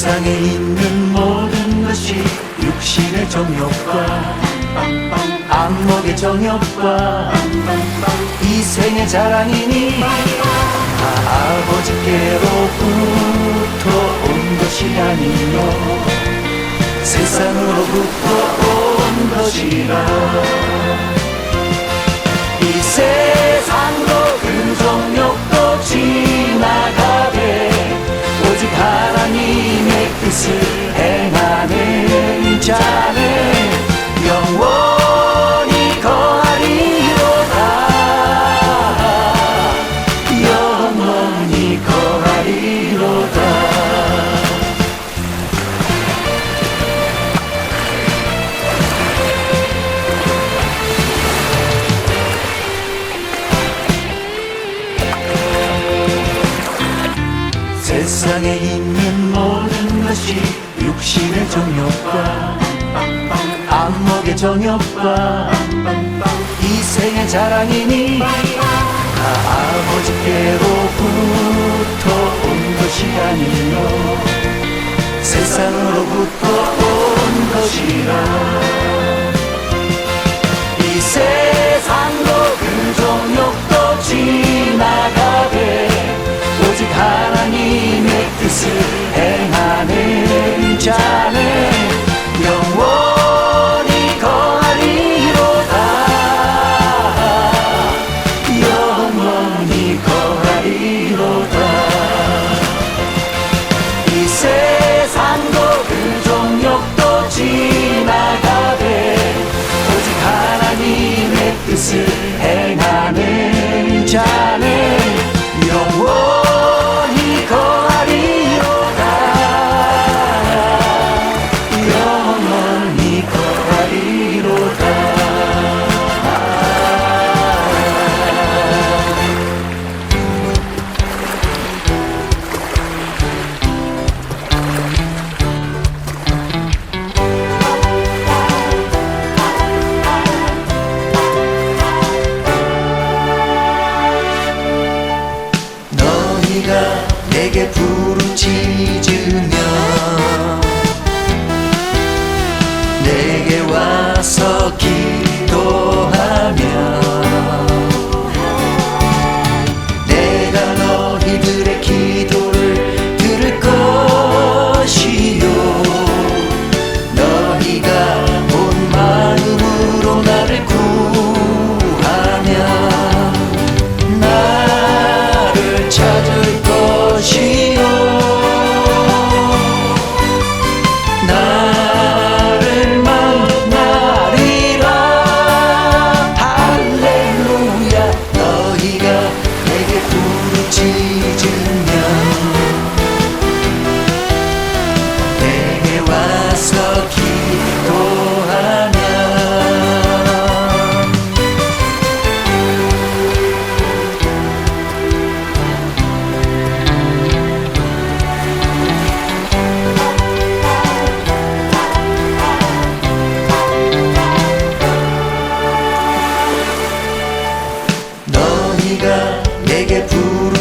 세상에 있는 모든 것이 육신의 정욕과 안목의 정욕과 이 생의 자랑이니 아버지께로부터 온 것이 아니요. 세상으로부터 온 것이라. 세상에 있는 모든 것이 육신의 정욕과 안목의 정욕과 이 생의 자랑이니 다 아버지께로부터 온 것이 아니요. 세상으로부터 see. 부르짖으면 내게 와서 기 থেকে পুরো